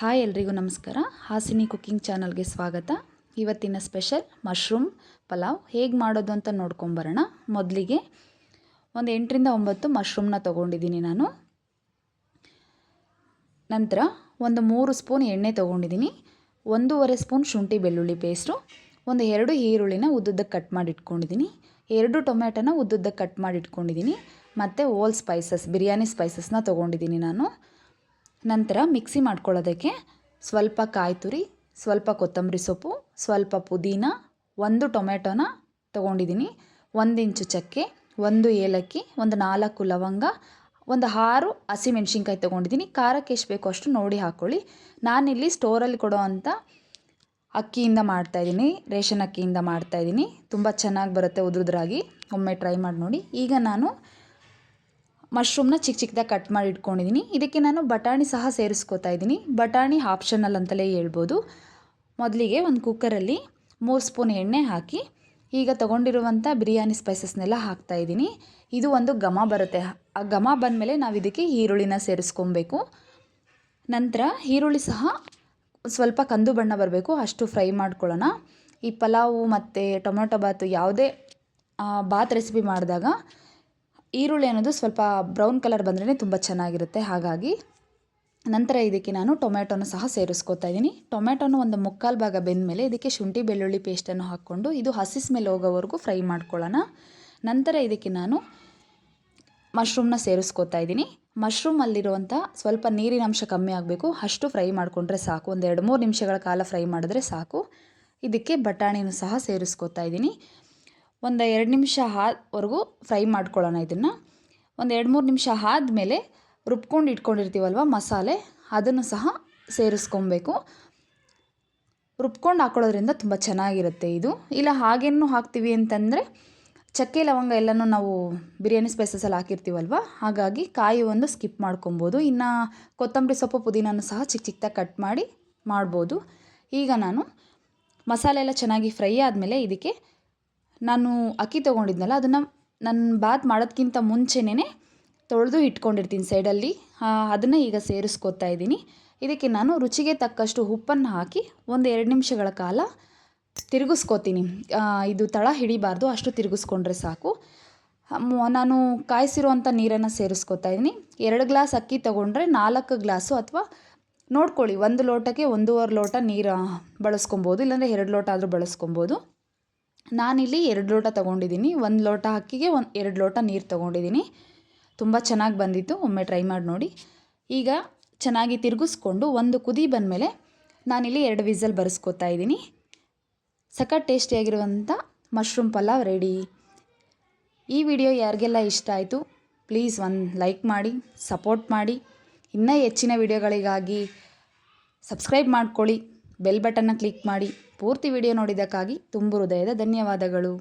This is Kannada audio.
ಹಾಯ್ ಎಲ್ರಿಗೂ ನಮಸ್ಕಾರ. ಹಾಸಿನಿ ಕುಕ್ಕಿಂಗ್ ಚಾನಲ್ಗೆ ಸ್ವಾಗತ. ಇವತ್ತಿನ ಸ್ಪೆಷಲ್ ಮಶ್ರೂಮ್ ಪಲಾವ್. ಹೇಗೆ ಮಾಡೋದು ಅಂತ ನೋಡ್ಕೊಂಬರೋಣ. ಮೊದಲಿಗೆ ಒಂದು ಎಂಟರಿಂದ ಒಂಬತ್ತು ಮಶ್ರೂಮ್ನ ತೊಗೊಂಡಿದ್ದೀನಿ ನಾನು. ನಂತರ ಒಂದು ಮೂರು ಸ್ಪೂನ್ ಎಣ್ಣೆ ತೊಗೊಂಡಿದ್ದೀನಿ. ಒಂದೂವರೆ ಸ್ಪೂನ್ ಶುಂಠಿ ಬೆಳ್ಳುಳ್ಳಿ ಪೇಸ್ಟು. ಒಂದು ಎರಡು ಈರುಳ್ಳಿನ ಉದ್ದುದ್ದಕ್ಕೆ ಕಟ್ ಮಾಡಿ ಇಟ್ಕೊಂಡಿದ್ದೀನಿ. ಎರಡು ಟೊಮೆಟೊನ ಉದ್ದುದ್ದಕ್ಕೆ ಕಟ್ ಮಾಡಿ ಇಟ್ಕೊಂಡಿದ್ದೀನಿ. ಮತ್ತು ಓಲ್ ಸ್ಪೈಸಸ್, ಬಿರಿಯಾನಿ ಸ್ಪೈಸಸ್ನ ತೊಗೊಂಡಿದ್ದೀನಿ ನಾನು. ನಂತರ ಮಿಕ್ಸಿ ಮಾಡ್ಕೊಳ್ಳೋದಕ್ಕೆ ಸ್ವಲ್ಪ ಕಾಯಿ ತುರಿ, ಸ್ವಲ್ಪ ಕೊತ್ತಂಬರಿ ಸೊಪ್ಪು, ಸ್ವಲ್ಪ ಪುದೀನ, ಒಂದು ಟೊಮೆಟೊನ ತೊಗೊಂಡಿದ್ದೀನಿ. ಒಂದು ಇಂಚು ಚಕ್ಕೆ, ಒಂದು ಏಲಕ್ಕಿ, ಒಂದು ನಾಲ್ಕು ಲವಂಗ, ಒಂದು ಆರು ಹಸಿಮೆಣ್ಸಿನ್ಕಾಯಿ ತೊಗೊಂಡಿದ್ದೀನಿ. ಖಾರಕ್ಕೆ ಎಷ್ಟು ಬೇಕೋ ಅಷ್ಟು ನೋಡಿ ಹಾಕ್ಕೊಳ್ಳಿ ನಾನಿಲ್ಲಿ ಸ್ಟೋರಲ್ಲಿ ಕೊಡೋ ಅಂಥ ಅಕ್ಕಿಯಿಂದ ಮಾಡ್ತಾಯಿದ್ದೀನಿ ರೇಷನ್ ಅಕ್ಕಿಯಿಂದ ಮಾಡ್ತಾಯಿದ್ದೀನಿ ತುಂಬ ಚೆನ್ನಾಗಿ ಬರುತ್ತೆ ಉದುರುದ್ರಾಗಿ. ಒಮ್ಮೆ ಟ್ರೈ ಮಾಡಿ ನೋಡಿ. ಈಗ ನಾನು ಮಶ್ರೂಮ್ನ ಚಿಕ್ಕ ಚಿಕ್ಕದಾಗಿ ಕಟ್ ಮಾಡಿ ಇಟ್ಕೊಂಡಿದ್ದೀನಿ. ಇದಕ್ಕೆ ನಾನು ಬಟಾಣಿ ಸಹ ಸೇರಿಸ್ಕೋತಾ ಇದ್ದೀನಿ. ಬಟಾಣಿ ಆಪ್ಷನಲ್ ಅಂತಲೇ ಹೇಳ್ಬೋದು. ಮೊದಲಿಗೆ ಒಂದು ಕುಕ್ಕರಲ್ಲಿ ಮೂರು ಸ್ಪೂನ್ ಎಣ್ಣೆ ಹಾಕಿ, ಈಗ ತೊಗೊಂಡಿರುವಂಥ ಬಿರಿಯಾನಿ ಸ್ಪೈಸಸ್ನೆಲ್ಲ ಹಾಕ್ತಾ ಇದ್ದೀನಿ. ಇದು ಒಂದು ಘಮ ಬರುತ್ತೆ. ಆ ಘಮ ಬಂದಮೇಲೆ ನಾವು ಇದಕ್ಕೆ ಈರುಳ್ಳಿನ ಸೇರಿಸ್ಕೊಬೇಕು. ನಂತರ ಈರುಳ್ಳಿ ಸಹ ಸ್ವಲ್ಪ ಕಂದು ಬಣ್ಣ ಬರಬೇಕು, ಅಷ್ಟು ಫ್ರೈ ಮಾಡ್ಕೊಳ್ಳೋಣ. ಈ ಪಲಾವು ಮತ್ತು ಟೊಮೊಟೊ ಬಾತು ಯಾವುದೇ ಬಾತ್ ರೆಸಿಪಿ ಮಾಡಿದಾಗ ಈರುಳ್ಳಿ ಅನ್ನೋದು ಸ್ವಲ್ಪ ಬ್ರೌನ್ ಕಲರ್ ಬಂದ್ರೇ ತುಂಬ ಚೆನ್ನಾಗಿರುತ್ತೆ. ಹಾಗಾಗಿ ನಂತರ ಇದಕ್ಕೆ ನಾನು ಟೊಮೆಟೊನ ಸಹ ಸೇರಿಸ್ಕೊತಾ ಇದ್ದೀನಿ ಟೊಮೆಟೊನ ಒಂದು ಮುಕ್ಕಾಲು ಭಾಗ ಬೆಂದಮೇಲೆ ಇದಕ್ಕೆ ಶುಂಠಿ ಬೆಳ್ಳುಳ್ಳಿ ಪೇಸ್ಟನ್ನು ಹಾಕ್ಕೊಂಡು ಇದು ಹಸಿ ಸ್ಮೆಲ್ ಹೋಗೋವರೆಗೂ ಫ್ರೈ ಮಾಡ್ಕೊಳ್ಳೋಣ. ನಂತರ ಇದಕ್ಕೆ ನಾನು ಮಶ್ರೂಮ್ನ ಸೇರಿಸ್ಕೊತಾ ಇದ್ದೀನಿ ಮಶ್ರೂಮಲ್ಲಿರುವಂಥ ಸ್ವಲ್ಪ ನೀರಿನ ಅಂಶ ಕಮ್ಮಿ ಆಗಬೇಕು. ಅಷ್ಟು ಫ್ರೈ ಮಾಡಿಕೊಂಡ್ರೆ ಸಾಕು. ಒಂದು ಎರಡು ಮೂರು ನಿಮಿಷಗಳ ಕಾಲ ಫ್ರೈ ಮಾಡಿದ್ರೆ ಸಾಕು. ಇದಕ್ಕೆ ಬಟಾಣಿನೂ ಸಹ ಸೇರಿಸ್ಕೊತಾ ಇದ್ದೀನಿ ಒಂದು ಎರಡು ನಿಮಿಷ ಆದವರೆಗೂ ಫ್ರೈ ಮಾಡ್ಕೊಳ್ಳೋಣ ಇದನ್ನು. ಒಂದು ಎರಡು ಮೂರು ನಿಮಿಷ ಆದಮೇಲೆ ರುಬ್ಕೊಂಡು ಇಟ್ಕೊಂಡಿರ್ತೀವಲ್ವ ಮಸಾಲೆ, ಅದನ್ನು ಸಹ ಸೇರಿಸ್ಕೊಬೇಕು. ರುಬ್ಕೊಂಡು ಹಾಕೊಳ್ಳೋದ್ರಿಂದ ತುಂಬ ಚೆನ್ನಾಗಿರುತ್ತೆ ಇದು. ಇಲ್ಲ, ಹಾಗೇನು ಹಾಕ್ತೀವಿ ಅಂತಂದರೆ ಚಕ್ಕೆ, ಲವಂಗ ಎಲ್ಲನೂ ನಾವು ಬಿರಿಯಾನಿ ಸ್ಪೈಸಸಲ್ಲಿ ಹಾಕಿರ್ತೀವಲ್ವ, ಹಾಗಾಗಿ ಕಾಯಿ ಒಂದು ಸ್ಕಿಪ್ ಮಾಡ್ಕೊಬೋದು. ಇನ್ನು ಕೊತ್ತಂಬರಿ ಸೊಪ್ಪು ಪುದೀನೂ ಸಹ ಚಿಕ್ಕ ಚಿಕ್ಕದಾಗಿ ಕಟ್ ಮಾಡಿ ಮಾಡ್ಬೋದು. ಈಗ ನಾನು ಮಸಾಲೆ ಎಲ್ಲ ಚೆನ್ನಾಗಿ ಫ್ರೈ ಆದಮೇಲೆ ಇದಕ್ಕೆ ನಾನು ಅಕ್ಕಿ ತೊಗೊಂಡಿದ್ನಲ್ಲ, ಅದನ್ನು ನನ್ನ ಬಾತ್ ಮಾಡೋದಕ್ಕಿಂತ ಮುಂಚೆನೇ ತೊಳೆದು ಇಟ್ಕೊಂಡಿರ್ತೀನಿ ಸೈಡಲ್ಲಿ. ಅದನ್ನು ಈಗ ಸೇರಿಸ್ಕೊತಾ ಇದ್ದೀನಿ. ಇದಕ್ಕೆ ನಾನು ರುಚಿಗೆ ತಕ್ಕಷ್ಟು ಉಪ್ಪನ್ನು ಹಾಕಿ ಒಂದು ಎರಡು ನಿಮಿಷಗಳ ಕಾಲ ತಿರುಗಿಸ್ಕೋತೀನಿ. ಇದು ತಳ ಹಿಡಿಬಾರ್ದು, ಅಷ್ಟು ತಿರುಗಿಸ್ಕೊಂಡ್ರೆ ಸಾಕು. ನಾನು ಕಾಯಿಸಿರುವಂಥ ನೀರನ್ನು ಸೇರಿಸ್ಕೊತಾ ಇದ್ದೀನಿ. ಎರಡು ಗ್ಲಾಸ್ ಅಕ್ಕಿ ತೊಗೊಂಡ್ರೆ ನಾಲ್ಕು ಗ್ಲಾಸು ಅಥವಾ ನೋಡ್ಕೊಳ್ಳಿ, ಒಂದು ಲೋಟಕ್ಕೆ ಒಂದೂವರೆ ಲೋಟ ನೀರು ಬಳಸ್ಕೊಬೋದು, ಇಲ್ಲಾಂದರೆ ಎರಡು ಲೋಟ ಆದರೂ ಬಳಸ್ಕೊಬೋದು. ನಾನಿಲ್ಲಿ ಎರಡು ಲೋಟ ತೊಗೊಂಡಿದ್ದೀನಿ. ಒಂದು ಲೋಟ ಅಕ್ಕಿಗೆ, ಒಂದು ಎರಡು ಲೋಟ ನೀರು ತೊಗೊಂಡಿದ್ದೀನಿ. ತುಂಬ ಚೆನ್ನಾಗಿ ಬಂದಿತ್ತು. ಒಮ್ಮೆ ಟ್ರೈ ಮಾಡಿ ನೋಡಿ. ಈಗ ಚೆನ್ನಾಗಿ ತಿರುಗಿಸ್ಕೊಂಡು ಒಂದು ಕುದಿ ಬಂದಮೇಲೆ ನಾನಿಲ್ಲಿ ಎರಡು ವಿಸಲ್ ಬರೆಸ್ಕೊತಾ ಇದ್ದೀನಿ. ಸಖತ್ ಟೇಸ್ಟಿಯಾಗಿರುವಂಥ ಮಶ್ರೂಮ್ ಪಲಾವ್ ರೆಡಿ. ಈ ವಿಡಿಯೋ ಯಾರಿಗೆಲ್ಲ ಇಷ್ಟ ಆಯಿತು, ಪ್ಲೀಸ್ ಒಂದು ಲೈಕ್ ಮಾಡಿ, ಸಪೋರ್ಟ್ ಮಾಡಿ. ಇನ್ನೂ ಹೆಚ್ಚಿನ ವಿಡಿಯೋಗಳಿಗಾಗಿ ಸಬ್ಸ್ಕ್ರೈಬ್ ಮಾಡ್ಕೊಳ್ಳಿ. ಬೆಲ್ ಬಟನ್ನ ಕ್ಲಿಕ್ ಮಾಡಿ ಪೂರ್ತಿ ವಿಡಿಯೋ ನೋಡಿದ್ದಕ್ಕಾಗಿ ತುಂಬು ಹೃದಯದ ಧನ್ಯವಾದಗಳು.